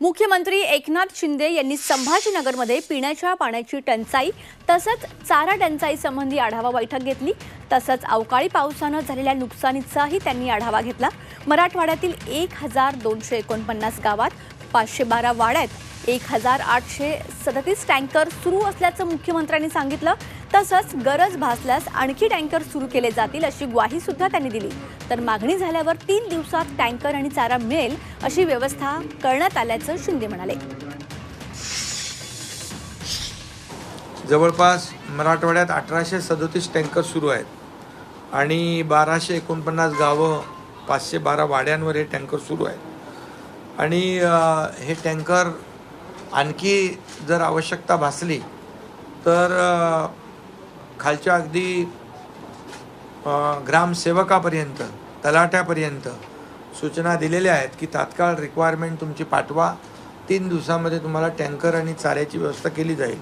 मुख्यमंत्री एकनाथ शिंदे यांनी संभाजीनगरमध्ये पिण्याच्या पाण्याची टंचाई तसंच चारा टंचाई संबंधी आढावा बैठक घेतली. तसंच अवकाळी पावसानं झालेल्या नुकसानीचाही त्यांनी आढावा घेतला. मराठवाड्यातील एक हजार दोनशे एकोणपन्नास गावात पाचशे बारा वाड्यात एक हजार आठशे सदतीस टँकर सुरू असल्याचं मुख्यमंत्र्यांनी सांगितलं. तसंच गरज भासल्यास आणखी टँकर सुरू केले जातील अशी ग्वाही सुद्धा त्यांनी दिली. तर मागणी झाल्यावर तीन दिवसात टँकर आणि चारा मिळेल अशी व्यवस्था करण्यात आल्याचं शिंदे म्हणाले. जवळपास मराठवाड्यात अठराशे सदोतीस टँकर सुरू आहेत. आणि बाराशे एकोणपन्नास गावं पाचशे बारा वाड्यांवर हे टँकर सुरू आहेत. आणि हे टँकर आणखी जर आवश्यकता भासली तर खालच्या अगदी ग्रामसेवकापर्यंत तलाट्यापर्यंत सूचना दिलेल्या आहेत की तात्काळ रिक्वायरमेंट तुमची पाठवा. तीन दिवसामध्ये तुम्हाला टँकर आणि चाऱ्याची व्यवस्था केली जाईल.